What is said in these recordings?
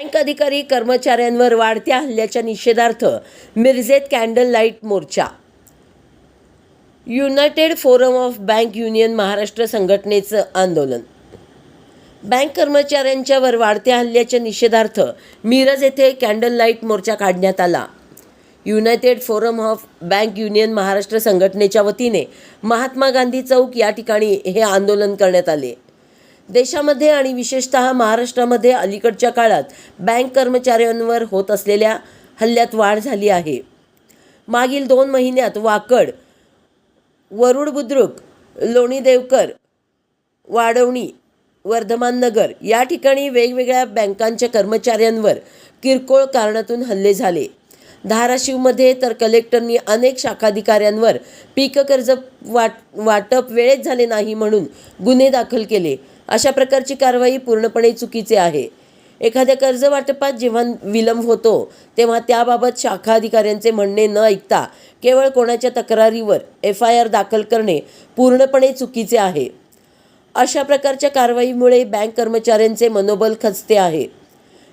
Bank अधिकारी कर्मचाऱ्यांवर वाढत्या हल्ल्याच्या निषेधार्थ मिरजेत candle light Morcha. United Forum of Bank Union Maharashtra संघटनेचं आंदोलन. बँक कर्मचाऱ्यांच्यावर वाढत्या हल्ल्याच्या निषेधार्थ मिरज येथे कॅन्डल लाइट मोर्चा काढण्यात आला. United Forum of Bank Union Maharashtra संघटनेच्या वतीने महात्मा गांधी चौक या ठिकाणी हे आंदोलन करण्यात आले. देशामध्ये आणि विशेषतः महाराष्ट्रामध्ये अलीकडच्या काळात बँक कर्मचाऱ्यांवर होत असलेल्या हल्ल्यात वाढ झाली आहे. मागील दोन महिन्यात वाकड वरुड बुद्रुक लोणी देवकर वाडवणी वर्धमाननगर या ठिकाणी वेगवेगळ्या बँकांच्या कर्मचाऱ्यांवर किरकोळ कारणातून हल्ले झाले. धाराशिवमध्ये तर कलेक्टरनी अनेक शाखाधिकाऱ्यांवर पीक कर्ज वाट वाटप वेळेत झाले नाही म्हणून गुन्हे दाखल केले. अशा प्रकारची कारवाई पूर्णपणे चुकीचे आहे. एखाद्या कर्ज वाटपात जेव्हा विलंब होतो तेव्हा त्याबाबत शाखा अधिकाऱ्यांचे म्हणणे न ऐकता केवळ कोणाच्या तक्रारीवर एफ आय आर दाखल करणे पूर्णपणे चुकीचे आहे. अशा प्रकारच्या कारवाईमुळे बँक कर्मचाऱ्यांचे मनोबल खचते आहे.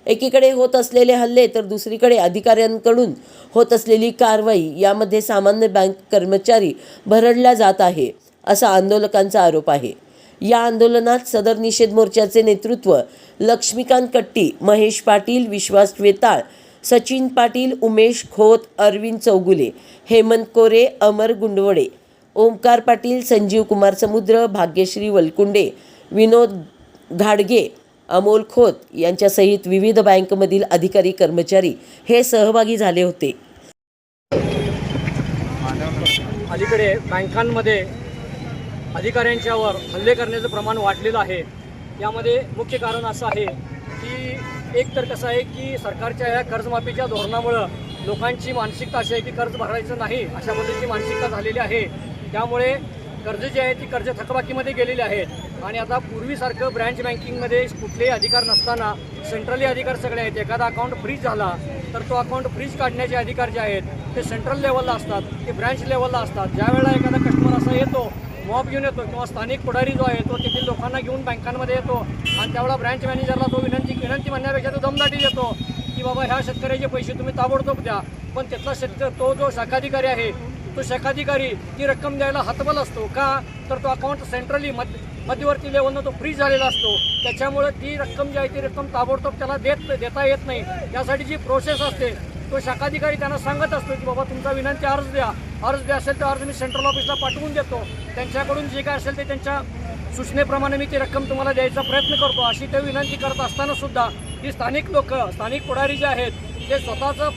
एकीकडे होत असलेले हल्ले तर दुसरीकडे अधिकाऱ्यांकडून होत असलेली कारवाई यामध्ये सामान्य बँक कर्मचारी भरडला जात आहे असा आंदोलकांचा आरोप आहे. या आंदोलनात सदर निषेध मोर्चाचे नेतृत्व लक्ष्मीकांत कट्टी महेश पाटील विश्वास वेताळ सचिन पाटील उमेश खोत अरविंद चौगुले हेमंत कोरे अमर गुंडवडे ओमकार पाटील संजीव कुमार समुद्र भाग्यश्री वलकुंडे विनोद घाडगे अमोल खोत यांच्यासहित विविध बँकमधील अधिकारी कर्मचारी हे सहभागी झाले होते. अलीकडे बँकांमध्ये अधिकाऱ्यांच्यावर हल्ले करण्याचं प्रमाण वाढलेलं आहे. यामध्ये मुख्य कारण असं आहे की एक तर कसं आहे की सरकारच्या या कर्जमाफीच्या धोरणामुळं लोकांची मानसिकता अशी आहे की कर्ज भरायचं नाही अशा पद्धतीची मानसिकता झालेली आहे. त्यामुळे कर्ज जे आहे ती कर्ज थकबाकीमध्ये गेलेली आहेत. आणि आता पूर्वीसारखं ब्रँच बँकिंगमध्ये कुठलेही अधिकार नसताना सेंट्रली अधिकार सगळे आहेत. एखादा अकाउंट फ्रीज झाला तर तो अकाउंट फ्रीज काढण्याचे अधिकार जे आहेत ते सेंट्रल लेवलला असतात ते ब्रँच लेवलला असतात. ज्यावेळेला एखादा कस्टमर असा येतो मॉब घेऊन येतो किंवा स्थानिक पुढारी जो आहे तो तेथील लोकांना घेऊन बँकांमध्ये येतो. आणि त्यावेळा ब्रँच मॅनेजरला तो विनंती विनंती म्हणण्यापेक्षा तो दमदाटी देतो की बाबा ह्या शेतकऱ्याचे पैसे तुम्ही ताबडतोब द्या. पण त्यातला शेतकरी तो जो शाखाधिकारी आहे तो शाखाधिकारी ती रक्कम द्यायला हातबल असतो का? तर तो अकाउंट सेंट्रली मध्य मध्यवर्ती लेवलनं तो फ्रीज झालेला असतो. त्याच्यामुळे ती रक्कम जी आहे ती रक्कम ताबडतोब त्याला देत देता येत नाही. त्यासाठी जी प्रोसेस असते तो शाखाधिकारी त्यांना सांगत असतो की बाबा तुमचा विनंती अर्ज द्या. अर्ज द्या असेल तर अर्ज मी सेंट्रल ऑफिसला पाठवून देतो. त्यांच्याकडून जे काय असेल ते त्यांच्या सूचनेप्रमाणे मी ती रक्कम तुम्हाला द्यायचा प्रयत्न करतो. अशी ते विनंती करत असताना सुद्धा ही स्थानिक लोक स्थानिक पुढारी जे आहेत ते स्वतःचं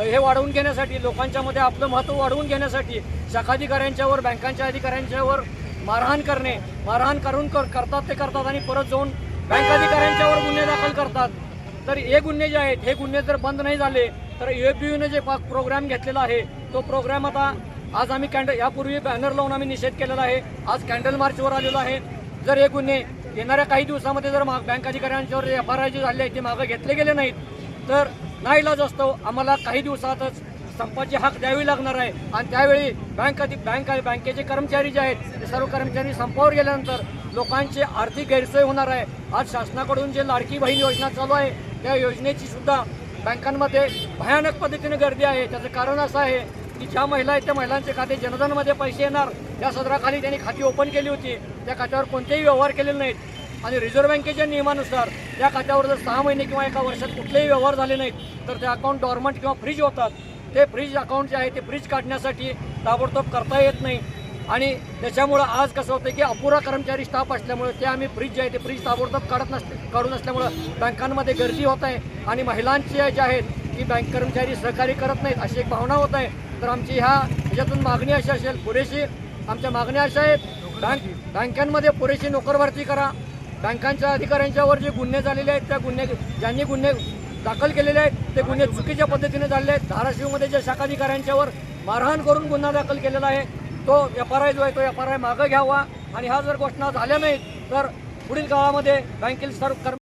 हे वाढवून घेण्यासाठी लोकांच्या मध्ये आपलं महत्त्व वाढवून घेण्यासाठी शाखाधिकाऱ्यांच्यावर बँकांच्या अधिकाऱ्यांच्यावर मारहाण करणे मारहाण करून कर करतात ते करतात आणि परत जाऊन बँक अधिकाऱ्यांच्यावर गुन्हे दाखल करतात. तर हे गुन्हे जे आहेत हे गुन्हे जर बंद नाही झाले तर युने जे प्रोग्राम घेतलेला आहे तो प्रोग्राम आता आज आम्ही कॅन्डल यापूर्वी बॅनर लावून आम्ही निषेध केलेला आहे. आज कॅन्डल मार्चवर आलेलो आहे. जर हे गुन्हे येणाऱ्या काही दिवसामध्ये जर मा- बँक अधिकाऱ्यांच्यावर जे एफ आर आय जे झाले आहेत ते मागं घेतले गेले नाहीत तर नाईलाज असतो. आम्हाला काही दिवसातच संपाची हक द्यावी लागणार आहे. आणि त्यावेळी बँक अधिक बँक बँकेचे कर्मचारी जे आहेत ते सर्व कर्मचारी संपावर गेल्यानंतर लोकांची आर्थिक गैरसोय होणार आहे. आज शासनाकडून जे लाडकी बहीण योजना चालू आहे त्या योजनेची सुद्धा बँकांमध्ये भयानक पद्धतीने गर्दी आहे. त्याचं कारण असं आहे की ज्या महिला आहेत त्या महिलांचे खाते जनधनमध्ये पैसे येणार. त्या सदराखाली त्यांनी खाती ओपन केली होती. त्या खात्यावर कोणतेही व्यवहार केलेले नाहीत. आणि रिझर्व्ह बँकेच्या नियमानुसार त्या खात्यावर जर सहा महिने किंवा एका वर्षात कुठलेही व्यवहार झाले नाहीत तर ते अकाउंट डॉर्मंट किंवा फ्रीज होतात. ते फ्रीज अकाउंट जे आहे ते फ्रीज काढण्यासाठी ताबडतोब करता येत नाही. आणि त्याच्यामुळं आज कसं होतं की अपुरा कर्मचारी स्टाफ असल्यामुळे ते आम्ही फ्रीज जे आहे ते फ्रीज ताबडतोब काढत नसते काढून असल्यामुळं बँकांमध्ये गर्दी होत आहे. आणि महिलांची जे आहेत की बँक कर्मचारी सहकार्य करत नाहीत अशी एक भावना होत आहे. तर आमची ह्या ह्याच्यातून मागणी अशी असेल पुरेशी आमच्या मागण्या अशा आहेत बँक बँकांमध्ये पुरेशी नोकरभरती करा. बँकांच्या अधिकाऱ्यांच्यावर जे गुन्हे झालेले आहेत त्या गुन्हे ज्यांनी गुन्हे दाखल केलेले आहेत ते गुन्हे चुकीच्या पद्धतीने झालेले आहेत. धाराशिवमध्ये ज्या शाखाधिकाऱ्यांच्यावर मारहाण करून गुन्हा दाखल केलेला आहे तो एफ जो आहे तो एफ आर आय मागं घ्यावा. आणि ह्या जर घोषणा झाल्या नाहीत तर पुढील काळामध्ये बँकेतील सर्व कर्म